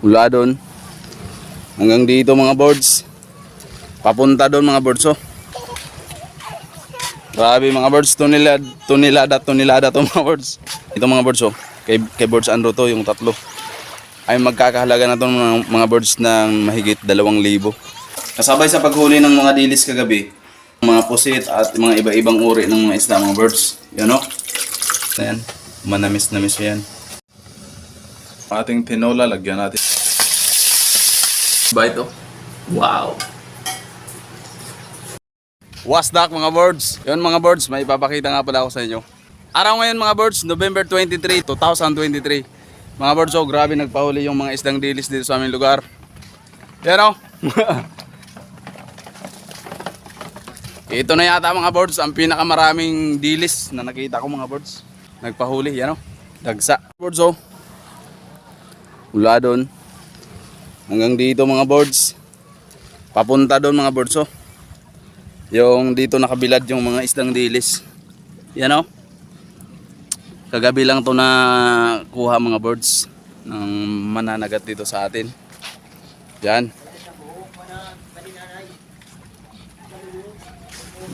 Mula doon. Hanggang dito mga birds. Papunta doon mga birds oh. Grabe mga birds. Tunilad, tunilada, tunilada to mga birds. Ito mga birds oh. Kay, kay Birds Andro to yung tatlo. Ay magkakahalaga na to mga, mga birds ng mahigit dalawang libo. Kasabay sa paghuli ng mga dilis kagabi, mga pusit at mga iba-ibang uri ng mga isda mga birds. Yan oh. Ayan. Manamis-namis yan. Ating tinola, lagyan natin. Ba ito? Wow! Wasdak mga birds. Yun mga birds, may ipapakita nga pala ako sa inyo. Araw ngayon mga birds, November 23, 2023. Mga birds, oh, grabe nagpahuli yung mga isdang dilis dito sa aming lugar. Yan oh. Ito na yata mga birds, ang pinakamaraming dilis na nakita ko mga birds. Nagpahuli, yan oh. Dagsa. Birds oh. Mula doon. Hanggang dito mga birds. Papunta doon mga birds oh. Yung dito nakabilad yung mga isdang dilis. Yan oh. Kagabi lang to na kuha mga birds ng mananagat dito sa atin. Yan.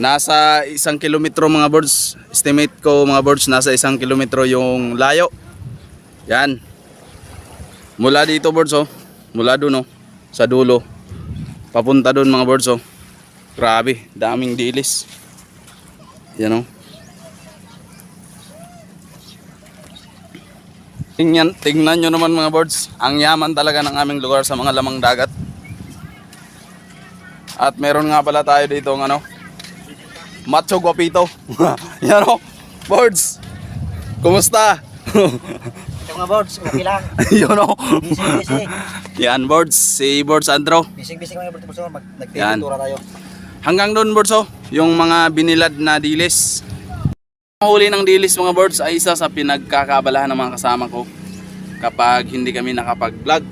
Nasa isang kilometro mga birds. Estimate ko mga birds nasa isang kilometro yung layo. Yan. Mula dito birds oh. Mula doon oh. Sa dulo. Papunta doon mga birds oh. Grabe, daming dilis. Yan oh. Tingnan, tingnan nyo naman mga birds. Ang yaman talaga ng aming lugar sa mga lamang dagat. At meron nga pala tayo dito ng ano. Macho guapito. Yan oh. Birds. Kumusta? Mga boards, okay lang. Yun oh. Busy, busy. Yan birds. Si Birds Andro. Busy mga boards. Mag nagtitura tayo. Hanggang doon birds oh, yung mga binilad na dilis. Ang huli ng dilis mga birds ay isa sa pinagkakabalahan ng mga kasama ko kapag hindi kami nakapag-vlog.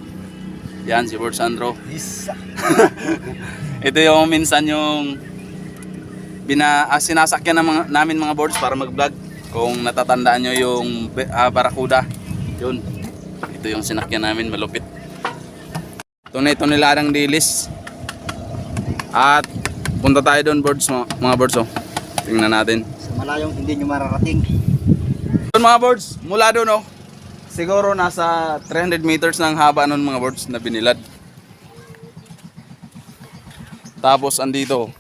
Yan si Birds Andro. Isa. Ito yung minsan yung bina, ah, sinasakyan ng mga, namin mga boards para mag-vlog. Kung natatandaan nyo yung ah, Barracuda, yun. Ito yung sinakyan namin, malupit. Tunay-tunay niladang dilis. At punta tayo doon boards, mga, mga boards oh. Tingnan natin. Sa malayong hindi nyo mararating. Doon mga boards, mula doon oh. Siguro nasa 300 meters ng haba nun mga boards na binilad. Tapos andito,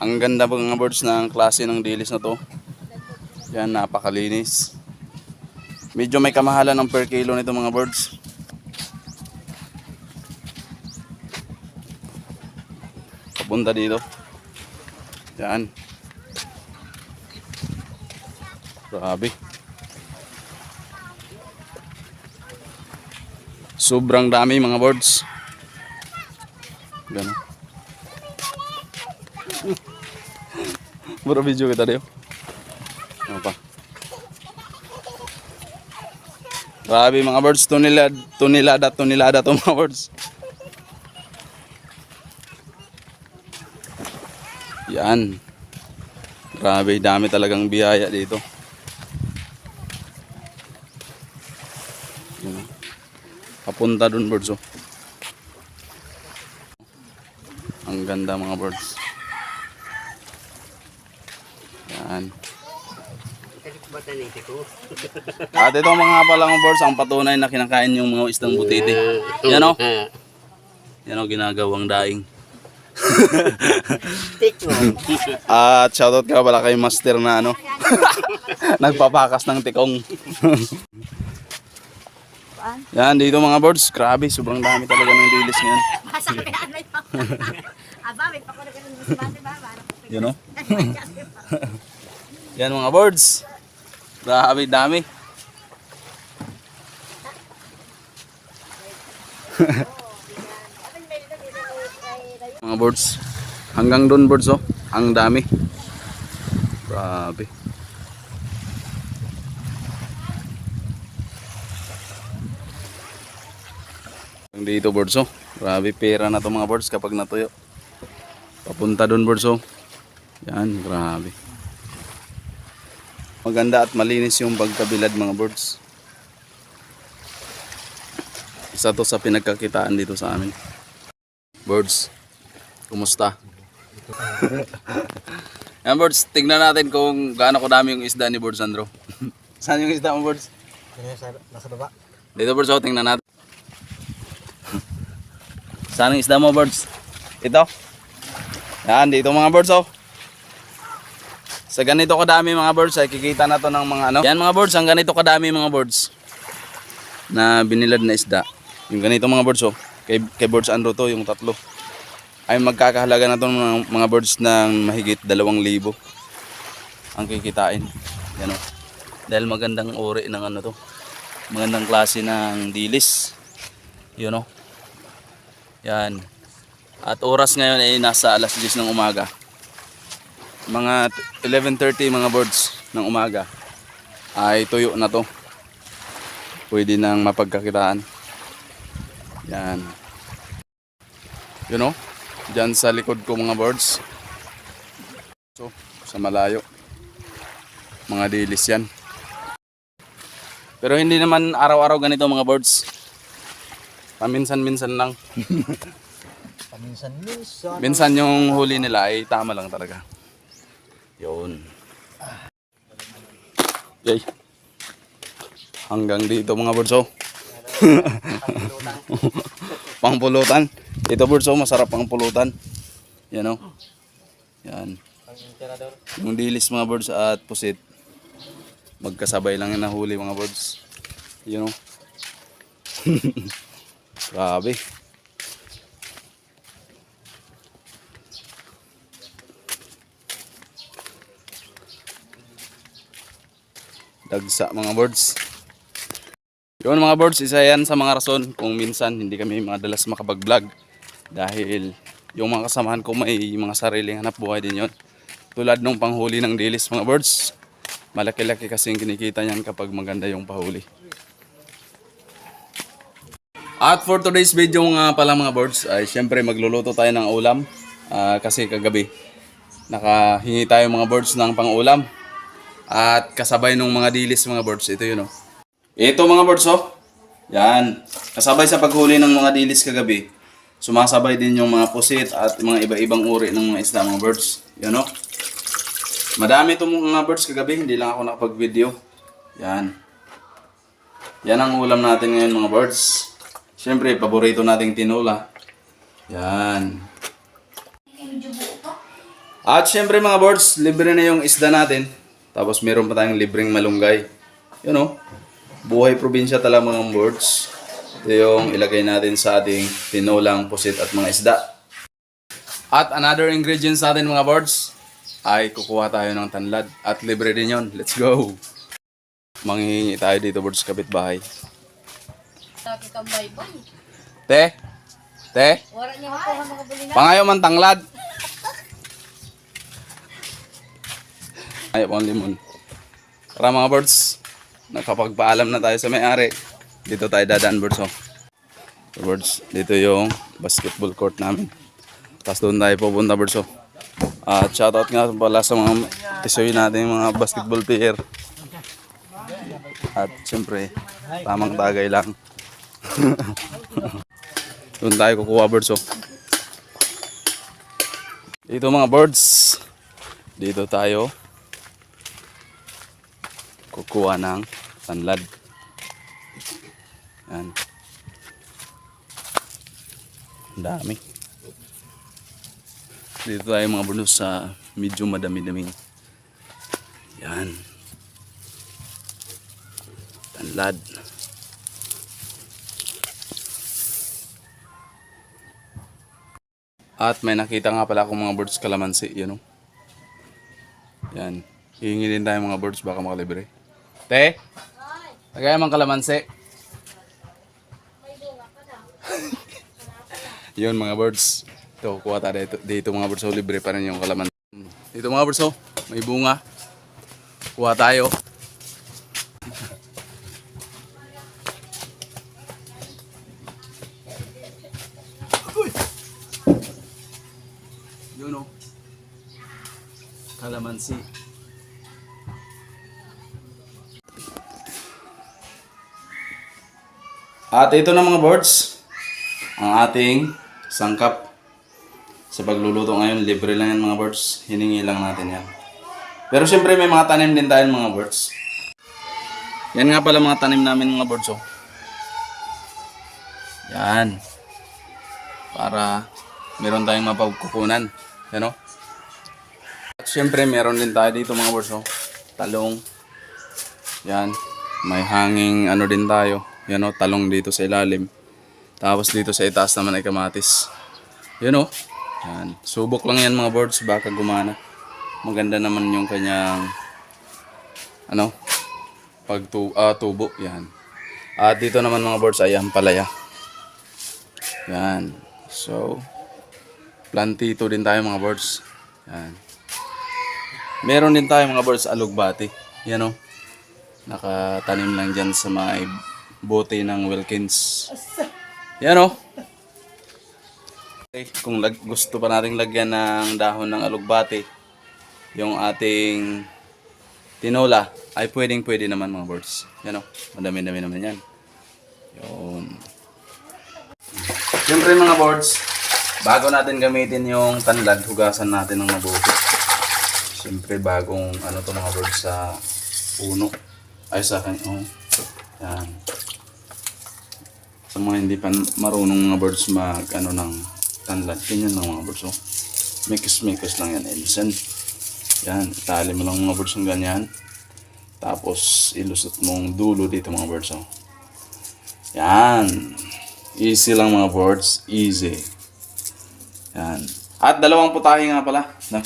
ang ganda mga birds ng klase ng dilis na to. Yan, napakalinis. Medyo may kamahalan ng per kilo nito mga birds. Papunta dito. Yan. Grabe. Sobrang dami mga birds. Ganun. Mura video kita deh. Apa? Grabe mga birds, tunilad, tunilada, tunilada to mga birds. Yan. Grabe, dami talagang biyaya dito. Yan. Papunta dun birds oh. Ang ganda mga birds. At ito mga palang birds, ang patunay na kinakain yung mga isdang butiti. Yan o. Yan o, ginagawang daing. At shoutout ka pala kay master na ano. Nagpapakas ng tikong. Yan, dito mga birds. Grabe, sobrang dami talaga ng dilis ngayon. Pa. Aba, may pa ko na ganun sa bate ba? Yan o. Yan mga birds. Grabe, dami. mga birds. Hanggang doon birds oh. Ang dami. Grabe. Dito birds oh. Grabe pera na to mga birds kapag natuyo. Papunta doon birds oh. Yan, grabe. Maganda at malinis yung pagkabilad mga birds. Isa to sa pinagkakitaan dito sa amin. Birds, kumusta? Yan Birds, tignan natin kung gaano kadami yung isda ni Birds Andro. Saan yung isda mo Birds? Sa, nasa baba. Dito Birds, oh, tingnan natin. Saan yung isda mo Birds? Ito. Yan, dito mga birds oh. Sa ganito kadami mga birds ay kikita na to ng mga ano. Yan mga birds, ang ganito kadami mga birds na binilad na isda. Yung ganito mga birds oh. Kay, kay birds andro to yung tatlo. Ay magkakahalaga na to ng mga birds ng mahigit dalawang libo. Ang kikitain. Yan oh. Dahil magandang uri ng ano to. Magandang klase ng dilis. Yun oh. Yan. At oras ngayon ay nasa alas 10 ng umaga. Mga 11.30 mga birds ng umaga ay tuyo na to. Pwede nang mapagkakitaan. Yan. You know, dyan sa likod ko mga birds. So, sa malayo. Mga dilis yan. Pero hindi naman araw-araw ganito mga birds. Paminsan-minsan lang. Paminsan-minsan. Minsan yung huli nila ay tama lang talaga. Yun. Yay. Hanggang dito mga burso. pangpulutan. Ito burso, masarap pang pulutan. Yan o. Yan. Yung dilis mga birds at pusit. Magkasabay lang yung nahuli mga birds. Yun o. Grabe. Dagsa mga birds. Yun mga birds, isa yan sa mga rason kung minsan hindi kami madalas makapag-vlog. Dahil yung mga kasamahan ko may mga sariling hanap buhay din yon. Tulad nung panghuli ng dilis mga birds. Malaki-laki kasi yung kinikita niyan kapag maganda yung pahuli. At for today's video nga pala mga birds ay syempre magluluto tayo ng ulam. Ah, kasi kagabi nakahingi tayo mga birds ng pang-ulam. At kasabay nung mga dilis mga birds, ito yun oh. Ito mga birds oh. Yan. Kasabay sa paghuli ng mga dilis kagabi, sumasabay din yung mga pusit at mga iba-ibang uri ng mga isda mga birds. Yan oh. Madami itong mga birds kagabi, hindi lang ako nakapag-video. Yan. Yan ang ulam natin ngayon mga birds. Siyempre, paborito nating tinula. Yan. At syempre mga birds, libre na yung isda natin. Tapos meron pa tayong libreng malunggay. Yun know, buhay probinsya talaga mga birds. Ito yung ilagay natin sa ating tinulang pusit at mga isda. At another ingredients natin mga birds ay kukuha tayo ng tanlad. At libre din yon. Let's go! Manghihingi tayo dito birds kapitbahay. Te? Te? Pangayo man tanglad. Ayaw pang limon. Tara mga birds, nakapagpaalam na tayo sa may-ari. Dito tayo dadaan birds oh. Birds, dito yung basketball court namin. Tapos doon tayo pupunta birds oh. At shoutout nga pala sa mga isuyo natin mga basketball player. At siyempre, tamang tagay lang. doon tayo kukuha birds oh. Dito mga birds. Dito tayo kukuha ng tanlad. Yan. Ang dami. Dito tayo mga birds sa medyo madami-daming. Yan. Tanlad. At may nakita nga pala akong mga birds kalamansi, yun know. Yan. Hihingi din tayo mga birds baka makalibre. Te? Tagay mang kalamansi. yun mga birds. Ito, kuha tayo dito, dito mga birds. So, libre pa rin yung kalamansi. Dito mga birds, oh, may bunga. Kuha tayo. At ito na mga birds, ang ating sangkap. Sa pagluluto ngayon, libre lang yan mga birds. Hiningi lang natin yan. Pero siyempre may mga tanim din tayo mga birds. Yan nga pala mga tanim namin mga birds oh. Yan. Para meron tayong mapagkukunan. Yan oh. At syempre meron din tayo dito mga birds oh. Talong. Yan. May hanging ano din tayo. Yan oh, talong dito sa ilalim. Tapos dito sa itaas naman ay kamatis. Yan oh. Yan. Subok lang yan mga birds baka gumana. Maganda naman yung kanyang ano pagtu ah, tubo yan. At dito naman mga birds ay ang palaya. Yan. So plantito din tayo mga birds. Yan. Meron din tayo mga birds alugbati. Yan oh. Nakatanim lang dyan sa may bote ng Wilkins. Yan oh. Okay, kung lag, gusto pa nating lagyan ng dahon ng alugbati, yung ating tinola, ay pwedeng pwede naman mga birds. Yan o, madami-dami naman yan. Yun. Siyempre mga birds, bago natin gamitin yung tanlad, hugasan natin ng mabuti. Siyempre bagong ano to mga birds sa puno. Ay sa akin, oh. Yan. Sa mga hindi pa marunong mga birds mag ano ng tanlad, ganyan lang mga birds, oh. Mikis-mikis lang yan, Edison. Yan, itali mo lang mga birds ng ganyan. Tapos, ilusot mong dulo dito mga birds, oh. Yan. Easy lang mga birds. Easy. Yan. At dalawang putahe nga pala. Na.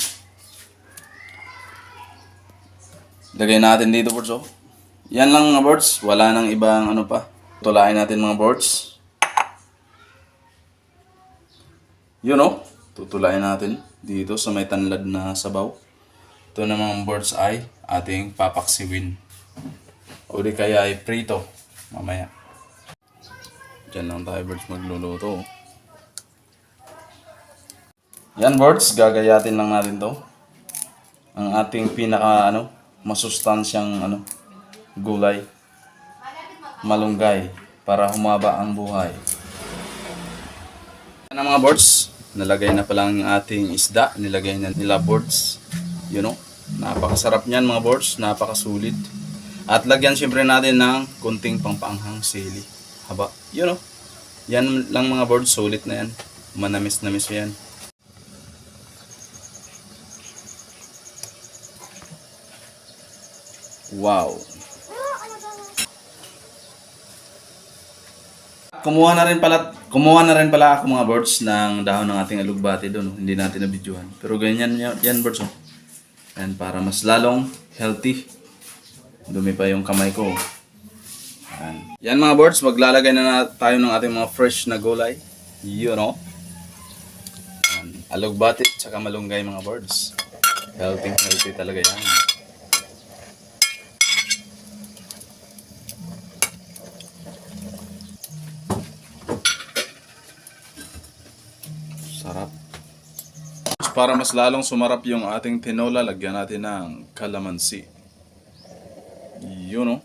Lagay natin dito birds, oh. Yan lang mga birds. Wala nang ibang ano pa. Tulain natin mga birds. Yun oh. Tutulain natin dito sa may tanlad na sabaw. Ito namang bird's eye, ating papaksiwin. O di kaya ay prito. Mamaya. Diyan lang tayo birds magluluto. Yan birds, gagayatin lang natin to. Ang ating pinaka ano, masustansyang ano, gulay. Malunggay para humaba ang buhay. Yan mga birds. Nalagay na pala ang ating isda. Nilagay na nila birds. You know, napakasarap niyan mga birds. Napakasulit. At lagyan siyempre natin ng kunting pangpanghang sili. Haba. You know, yan lang mga birds. Sulit na yan. Manamis-namis yan. Wow. Kumuha na rin pala, kumuha na rin pala ako mga birds ng dahon ng ating alugbati doon. oh. Hindi natin nabidyohan. Pero ganyan yan, birds. Oh. Yan, para mas lalong healthy. Dumi pa yung kamay ko. oh. Yan. Yan mga birds, maglalagay na, na tayo ng ating mga fresh na gulay. You know. Yan. Alugbati, tsaka malunggay mga birds. Healthy, healthy talaga yan. Para mas lalong sumarap yung ating tinola, lagyan natin ng kalamansi. Yun o.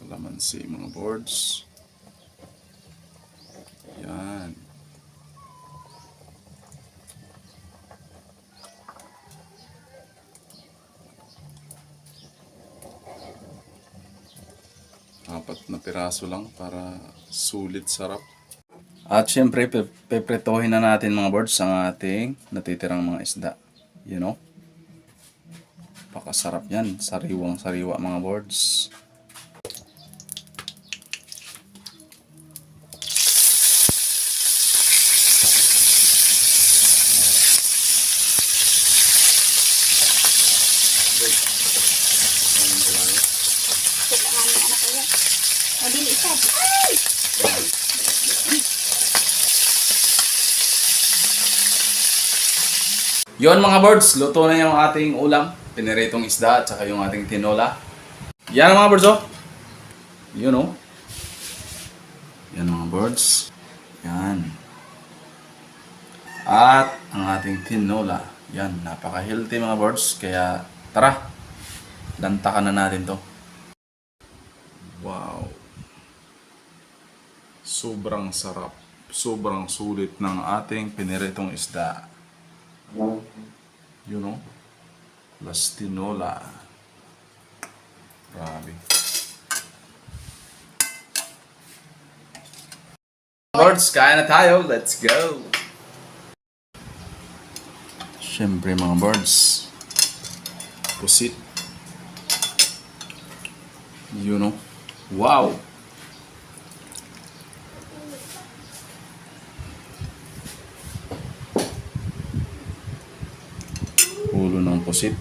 Kalamansi mga boards. Yan. Apat na piraso lang para sulit sarap. At syempre, pe- pepretohin na natin mga birds ang ating natitirang mga isda. You know? Pakasarap yan. Sariwang sariwa mga birds. Kita nga ng anak ko yan. O, dili isa. Ay! Yon mga birds, luto na yung ating ulam. Piniritong isda at saka yung ating tinola. Yan mga birds oh. You know. Yan mga birds. Yan. At ang ating tinola. Yan, napaka-healthy mga birds. Kaya tara, lantakan na natin to. Wow. Sobrang sarap. Sobrang sulit ng ating piniritong isda. You know? Lastinola. Grabe. Lords, kain na tayo. Let's go! Siyempre mga birds. Pusit. You know? Wow! Ulo ng pusit.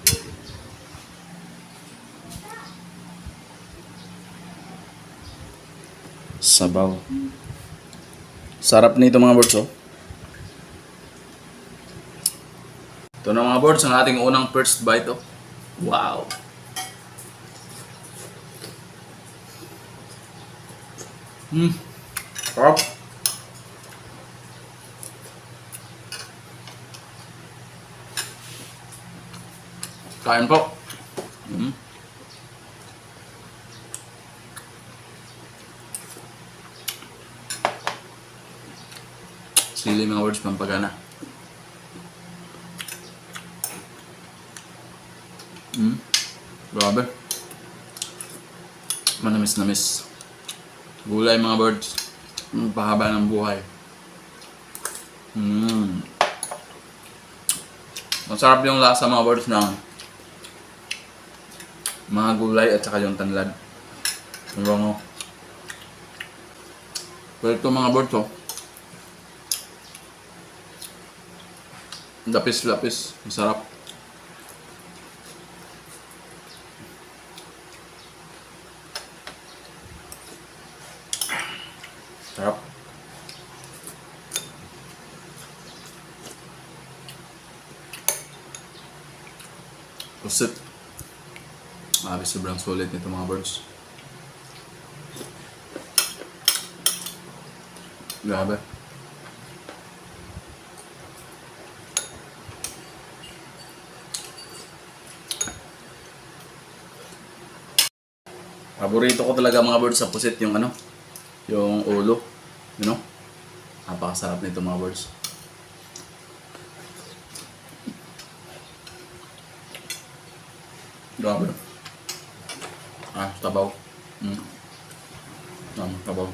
Sabaw. Sarap nito mga birds oh. Ito na mga birds, ang ating unang first bite oh. Wow! Hmm. Sarap. Kain po. Hmm. Sili mga words pampagana. Hmm. Grabe. Manamis-namis. Gulay mga birds. Mm, pahaba ng buhay. Mm. Masarap yung lasa mga birds ng mga gulay at saka yung tanlad. Ang bango. Pero ito mga birds oh. Lapis-lapis. Masarap. Sarap. Pusit. Grabe, sobrang sulit nito mga birds. Grabe. Paborito ko talaga mga birds sa pusit yung ano, yung ulo, you know? Napakasarap nito mga birds. Grabe. Ah, tabaw. Mm. Um, tabaw.